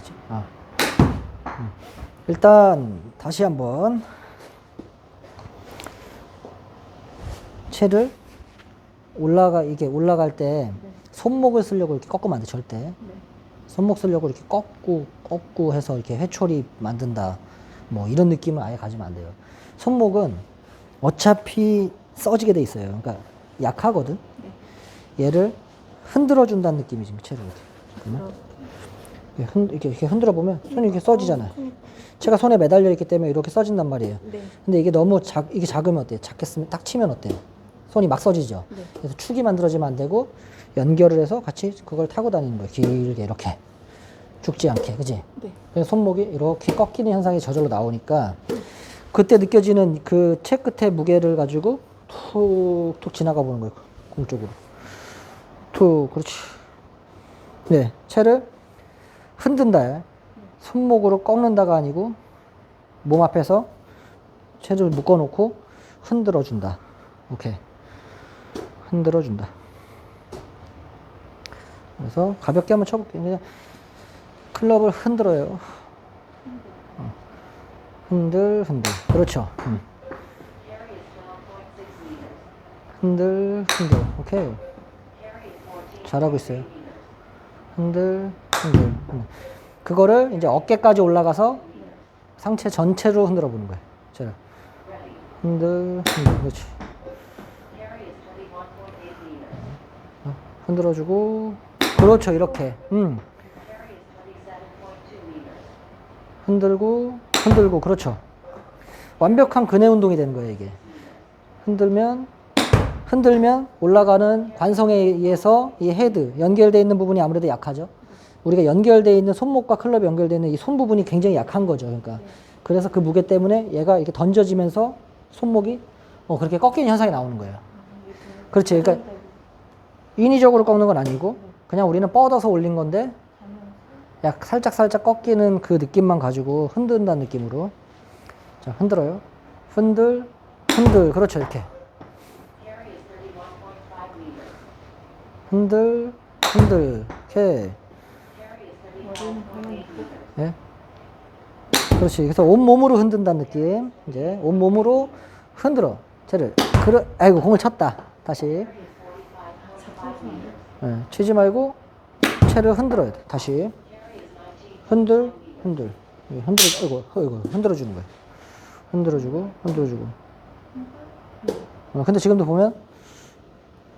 되지? 아. 음. 일단 다시 한번 채를 올라가 이게 올라갈 때 손목을 쓰려고 이렇게 꺾으면 안 돼 절대. 손목 쓰려고 이렇게 꺾고 꺾고 해서 이렇게 회초리 만든다. 뭐 이런 느낌을 아예 가지면 안 돼요. 손목은 어차피 써지게 돼 있어요. 그러니까 약하거든. 얘를 흔들어 준다는 느낌이 지금 채를 이렇게. 이렇게, 흔, 이렇게, 흔들어 보면 손이 이렇게 써지잖아요. 채가 손에 매달려 있기 때문에 이렇게 써진단 말이에요. 네. 근데 이게 너무 작, 이게 작으면 어때요? 작겠으면 딱 치면 어때요? 손이 막 써지죠? 네. 그래서 축이 만들어지면 안 되고 연결을 해서 같이 그걸 타고 다니는 거예요. 길게 이렇게. 죽지 않게. 그지? 네. 그래서 손목이 이렇게 꺾이는 현상이 저절로 나오니까 그때 느껴지는 그 채 끝의 무게를 가지고 툭툭 지나가 보는 거예요. 공 쪽으로. 툭, 그렇지. 네. 채를 흔든다. 손목으로 꺾는다가 아니고 몸 앞에서 채를 묶어놓고 흔들어 준다. 오케이. 흔들어 준다. 그래서 가볍게 한번 쳐볼게요. 그냥 클럽을 흔들어요. 어. 흔들, 흔들. 그렇죠. 음. 흔들, 흔들. 오케이. 잘하고 있어요. 흔들, 흔들. 흔들. 그거를 이제 어깨까지 올라가서 상체 전체로 흔들어 보는 거예요. 제가. 흔들, 흔들. 그렇지. 어, 흔들어주고. 그렇죠. 이렇게. 음. 흔들고, 흔들고. 그렇죠. 완벽한 근해 운동이 되는 거예요, 이게. 흔들면, 흔들면 올라가는 관성에 의해서 이 헤드, 연결되어 있는 부분이 아무래도 약하죠. 우리가 연결되어 있는 손목과 클럽이 연결되어 있는 이 손 부분이 굉장히 약한 거죠. 그러니까. 그래서 그 무게 때문에 얘가 이렇게 던져지면서 손목이 어, 그렇게 꺾이는 현상이 나오는 거예요. 그렇지. 그러니까 인위적으로 꺾는 건 아니고 그냥 우리는 뻗어서 올린 건데 약 살짝 살짝 꺾이는 그 느낌만 가지고 흔든다는 느낌으로 자 흔들어요. 흔들 흔들 그렇죠 이렇게 흔들 흔들 이렇게 예. 그렇지. 그래서 온 몸으로 흔든다는 느낌. 이제 온 몸으로 흔들어. 채를. 그래. 아이고 공을 쳤다. 다시. 예. 치지 말고 채를 흔들어야 돼. 다시. 흔들, 흔들. 예, 흔들어. 아이고, 아이고 흔들어 주는 거야. 흔들어 주고, 흔들어 주고. 어, 근데 지금도 보면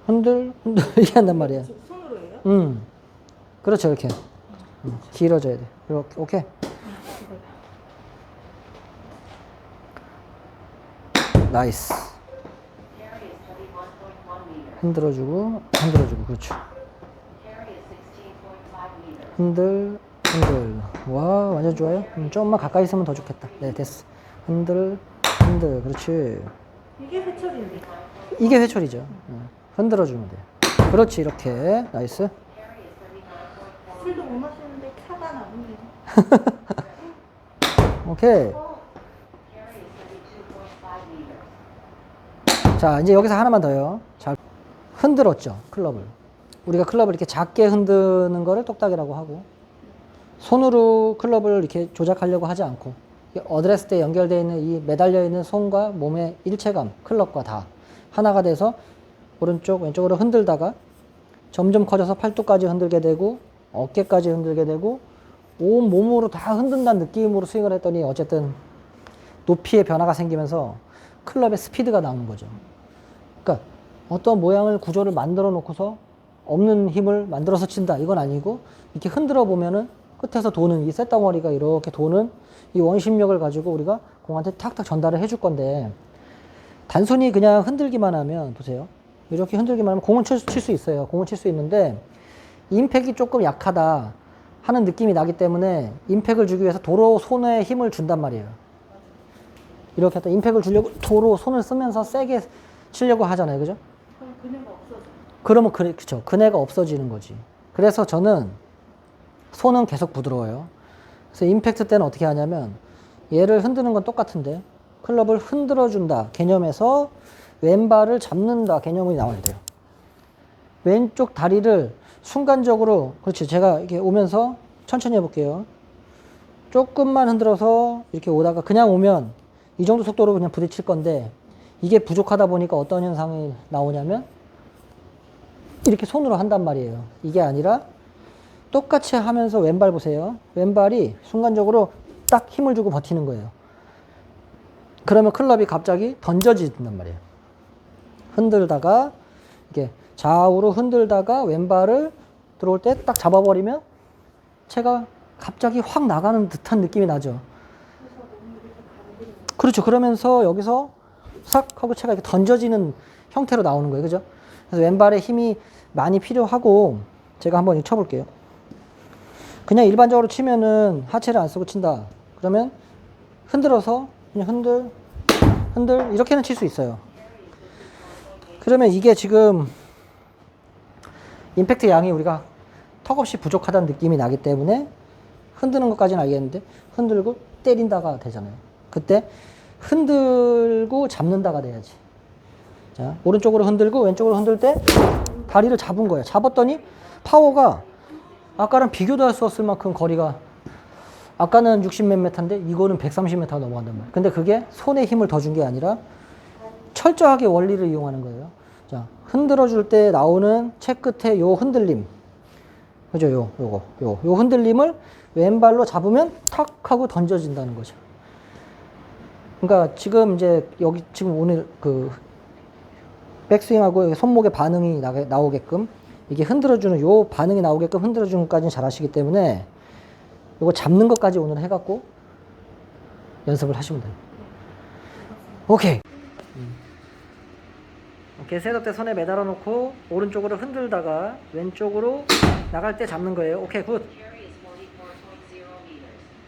흔들, 흔들 이렇게 한단 말이야. 손으로 해요? 음. 그렇죠. 이렇게. 음, 길어져야 돼. 이렇게. 오케이. 나이스. 흔들어주고, 흔들어주고, 그렇죠. 흔들, 흔들. 와, 완전 좋아요. 음, 좀만 가까이 있으면 더 좋겠다. 네, 됐어. 흔들, 흔들, 그렇지. 이게 회초리인데. 이게 회초리죠. 음, 흔들어주면 돼요. 그렇지, 이렇게. 나이스. 술도 못나 오네요. 오케이. 자, 이제 여기서 하나만 더요. 잘 흔들었죠, 클럽을. 우리가 클럽을 이렇게 작게 흔드는 거를 똑딱이라고 하고, 손으로 클럽을 이렇게 조작하려고 하지 않고, 이 어드레스 때 연결되어 있는 이 매달려 있는 손과 몸의 일체감, 클럽과 다 하나가 돼서 오른쪽, 왼쪽으로 흔들다가 점점 커져서 팔뚝까지 흔들게 되고, 어깨까지 흔들게 되고, 온 몸으로 다 흔든다는 느낌으로 스윙을 했더니 어쨌든 높이의 변화가 생기면서 클럽의 스피드가 나오는 거죠. 그러니까 어떤 모양을 구조를 만들어 놓고서 없는 힘을 만들어서 친다 이건 아니고 이렇게 흔들어 보면은 끝에서 도는 이 쇳덩어리가 이렇게 도는 이 원심력을 가지고 우리가 공한테 탁탁 전달을 해줄 건데 단순히 그냥 흔들기만 하면 보세요. 이렇게 흔들기만 하면 공은 칠 수 있어요. 공은 칠 수 있는데 임팩이 조금 약하다 하는 느낌이 나기 때문에 임팩을 주기 위해서 도로 손에 힘을 준단 말이에요. 이렇게 했다 임팩을 주려고 도로 손을 쓰면서 세게 치려고 하잖아요. 그죠? 그럼 그네가 없어져. 그러면 그래, 그쵸. 그네가 없어지는 거지. 그래서 저는 손은 계속 부드러워요. 그래서 임팩트 때는 어떻게 하냐면 얘를 흔드는 건 똑같은데 클럽을 흔들어 준다 개념에서 왼발을 잡는다 개념이 나와야 돼요. 왼쪽 다리를 순간적으로 그렇지 제가 이렇게 오면서 천천히 해볼게요. 조금만 흔들어서 이렇게 오다가 그냥 오면 이 정도 속도로 그냥 부딪힐 건데 이게 부족하다 보니까 어떤 현상이 나오냐면 이렇게 손으로 한단 말이에요. 이게 아니라 똑같이 하면서 왼발 보세요. 왼발이 순간적으로 딱 힘을 주고 버티는 거예요. 그러면 클럽이 갑자기 던져진단 말이에요. 흔들다가 이게 좌우로 흔들다가 왼발을 들어올 때 딱 잡아버리면 채가 갑자기 확 나가는 듯한 느낌이 나죠. 그렇죠. 그러면서 여기서 싹 하고 채가 이렇게 던져지는 형태로 나오는 거예요. 그죠? 그래서 왼발에 힘이 많이 필요하고 제가 한번 쳐볼게요. 그냥 일반적으로 치면은 하체를 안 쓰고 친다. 그러면 흔들어서 그냥 흔들, 흔들 이렇게는 칠 수 있어요. 그러면 이게 지금 임팩트 양이 우리가 턱없이 부족하다는 느낌이 나기 때문에 흔드는 것까지는 알겠는데 흔들고 때린다가 되잖아요. 그때 흔들고 잡는다가 돼야지. 자, 오른쪽으로 흔들고 왼쪽으로 흔들 때 다리를 잡은 거예요. 잡았더니 파워가 아까랑 비교도 할 수 없을 만큼 거리가 아까는 60몇 미터인데 이거는 130m 넘어간단 말이에요. 근데 그게 손에 힘을 더 준 게 아니라 철저하게 원리를 이용하는 거예요. 자, 흔들어 줄 때 나오는 채 끝에 요 흔들림. 그죠? 요, 요거, 요, 요 흔들림을 왼발로 잡으면 탁 하고 던져진다는 거죠. 그러니까 지금 이제 여기 지금 오늘 그 백스윙하고 손목의 반응이 나, 나오게끔 이게 흔들어주는 요 반응이 나오게끔 흔들어주는 것까지는 잘 하시기 때문에 요거 잡는 것까지 오늘 해갖고 연습을 하시면 돼요. 오케이. 오케이 셋업 때 손에 매달아 놓고 오른쪽으로 흔들다가 왼쪽으로 나갈 때 잡는 거예요. 오케이 굿.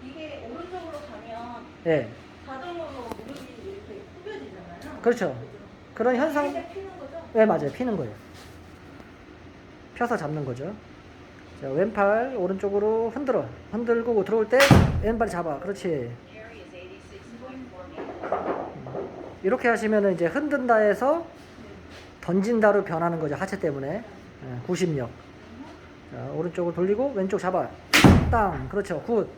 이게 오른쪽으로 가면 예. 자동으로 무릎이 이렇게 구겨지잖아요. 그렇죠. 그런 현상 피는 거죠? 네 맞아요 피는 거예요 펴서 잡는 거죠 자 왼팔 오른쪽으로 흔들어 흔들고 들어올 때 왼발 잡아 그렇지 음. 이렇게 하시면은 이제 흔든다에서 던진다로 변하는 거죠. 하체 때문에. 예, 구심력 자 오른쪽으로 돌리고 왼쪽 잡아 땅. 그렇죠. 굿